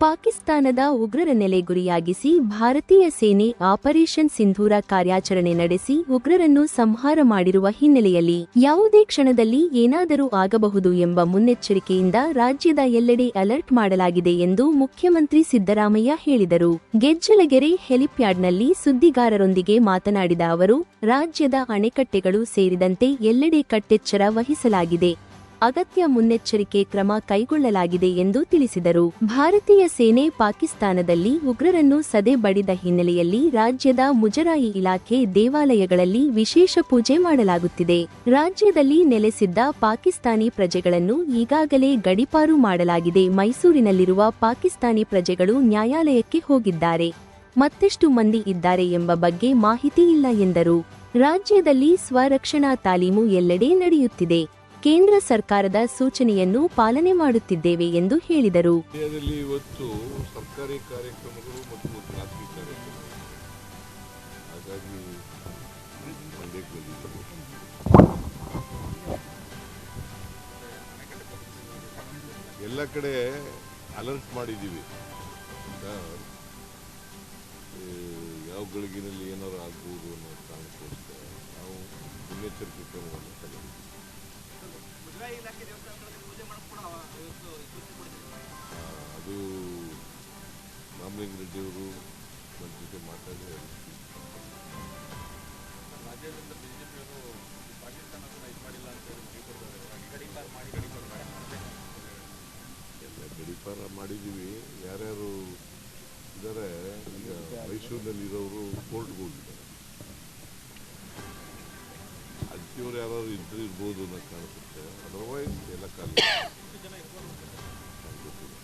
ಪಾಕಿಸ್ತಾನದ ಉಗ್ರರ ನೆಲೆ ಗುರಿಯಾಗಿಸಿ ಭಾರತೀಯ ಸೇನೆ ಆಪರೇಷನ್ ಸಿಂಧೂರ ಕಾರ್ಯಾಚರಣೆ ನಡೆಸಿ ಉಗ್ರರನ್ನು ಸಂಹಾರ ಮಾಡಿರುವ ಹಿನ್ನೆಲೆಯಲ್ಲಿ ಯಾವುದೇ ಕ್ಷಣದಲ್ಲಿ ಏನಾದರೂ ಆಗಬಹುದು ಎಂಬ ಮುನ್ನೆಚ್ಚರಿಕೆಯಿಂದ ರಾಜ್ಯದ ಎಲ್ಲೆಡೆ ಅಲರ್ಟ್ ಮಾಡಲಾಗಿದೆ ಎಂದು ಮುಖ್ಯಮಂತ್ರಿ ಸಿದ್ದರಾಮಯ್ಯ ಹೇಳಿದರು. ಗೆಜ್ಜಲಗೆರೆ ಹೆಲಿಪ್ಯಾಡ್ನಲ್ಲಿ ಸುದ್ದಿಗಾರರೊಂದಿಗೆ ಮಾತನಾಡಿದ ಅವರು, ರಾಜ್ಯದ ಅಣೆಕಟ್ಟೆಗಳು ಸೇರಿದಂತೆ ಎಲ್ಲೆಡೆ ಕಟ್ಟೆಚ್ಚರ ವಹಿಸಲಾಗಿದೆ. ಅಗತ್ಯ ಮುನ್ನೆಚ್ಚರಿಕೆ ಕ್ರಮ ಕೈಗೊಳ್ಳಲಾಗಿದೆ ಎಂದು ತಿಳಿಸಿದರು. ಭಾರತೀಯ ಸೇನೆ ಪಾಕಿಸ್ತಾನದಲ್ಲಿ ಉಗ್ರರನ್ನು ಸದೆ ಬಡಿದ ಹಿನ್ನೆಲೆಯಲ್ಲಿ ರಾಜ್ಯದ ಮುಜರಾಯಿ ಇಲಾಖೆ ದೇವಾಲಯಗಳಲ್ಲಿ ವಿಶೇಷ ಪೂಜೆ ಮಾಡಲಾಗುತ್ತಿದೆ. ರಾಜ್ಯದಲ್ಲಿ ನೆಲೆಸಿದ್ದ ಪಾಕಿಸ್ತಾನಿ ಪ್ರಜೆಗಳನ್ನು ಈಗಾಗಲೇ ಗಡಿಪಾರು ಮಾಡಲಾಗಿದೆ. ಮೈಸೂರಿನಲ್ಲಿರುವ ಪಾಕಿಸ್ತಾನಿ ಪ್ರಜೆಗಳು ನ್ಯಾಯಾಲಯಕ್ಕೆ ಹೋಗಿದ್ದಾರೆ. ಮತ್ತೆಷ್ಟು ಮಂದಿ ಇದ್ದಾರೆ ಎಂಬ ಬಗ್ಗೆ ಮಾಹಿತಿ ಇಲ್ಲ ಎಂದರು. ರಾಜ್ಯದಲ್ಲಿ ಸ್ವರಕ್ಷಣಾ ತಾಲೀಮು ಎಲ್ಲೆಡೆ ನಡೆಯುತ್ತಿದೆ. ಕೇಂದ್ರ ಸರ್ಕಾರದ ಸೂಚನೆಯನ್ನು ಪಾಲನೆ ಮಾಡುತ್ತಿದ್ದೇವೆ ಎಂದು ಹೇಳಿದರು. ಇವತ್ತು ಸರ್ಕಾರಿ ಕಾರ್ಯಕ್ರಮಗಳು ಮತ್ತು ಹಾಗಾಗಿ ಎಲ್ಲ ಕಡೆ ಅಲರ್ಟ್ ಮಾಡಿದ್ದೀವಿ. ಯಾವ ಗಳಿಗಿನಲ್ಲಿ ಏನಾರು ಆಗ್ಬೋದು ಅನ್ನೋ ಕಾರಣಕ್ಕೋಸ್ಕರ ನಾವು ಮುನ್ನೆಚ್ಚರಿಕೆ ಕ್ರಮವನ್ನು ತಗೊಂಡಿದ್ದೀವಿ. ಅದು ರಾಮಲಿಂಗ ರೆಡ್ಡಿಯವರು ನನ್ನ ಜೊತೆ ಮಾತಾಡಿ ಹೇಳಿದ್ರು. ಎಲ್ಲ ಗಡಿಪಾರ ಮಾಡಿದ್ದೀವಿ ಯಾರ್ಯಾರು ಇದ್ದಾರೆ ಈಗ ಮೈಸೂರಿನಲ್ಲಿ ಇರೋರು ಕೋರ್ಟ್ಗೆ ಹೋಗಿದ್ದಾರೆ. ಅಜ್ಜಿಯವ್ರು ಯಾರಾದ್ರು ಇದ್ರೆ ಇರ್ಬೋದು ಅನ್ನೋ ಕಾಣಿಸುತ್ತೆ ಅದರ್ವೈಸ್ ಎಲ್ಲ ಗೊತ್ತಿಲ್ಲ.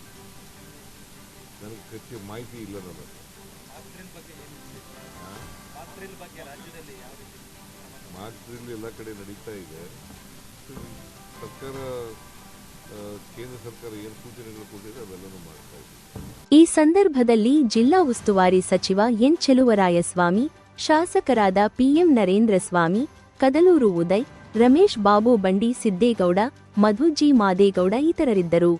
ನನಗೆ ಕಟ್ಟಿ ಮಾಹಿತಿ ಇಲ್ಲ ನನ್ನ ಮಾತ್ರೆಯಲ್ಲಿ ಎಲ್ಲ ಕಡೆ ನಡೀತಾ ಇದೆ. ಸರ್ಕಾರ ಕೇಂದ್ರ ಸರ್ಕಾರ ಏನು ಸೂಚನೆಗಳು ಕೊಟ್ಟಿದೆ ಅವೆಲ್ಲನೂ ಮಾಡ್ತಾ ಇದೆ. ಈ ಸಂದರ್ಭದಲ್ಲಿ ಜಿಲ್ಲಾ ಉಸ್ತುವಾರಿ ಸಚಿವ ಎನ್ ಚೆಲುವರಾಯಸ್ವಾಮಿ, ಶಾಸಕರಾದ ಪಿಎಂ ನರೇಂದ್ರ ಸ್ವಾಮಿ ಕದಲೂರು ಉದಯ್ ರಮೇಶ್ ಬಾಬು ಬಂಡಿ ಸಿದ್ದೇಗೌಡ ಮಧು ಜಿ ಮಾದೇಗೌಡ ಇತರರಿದ್ದರು.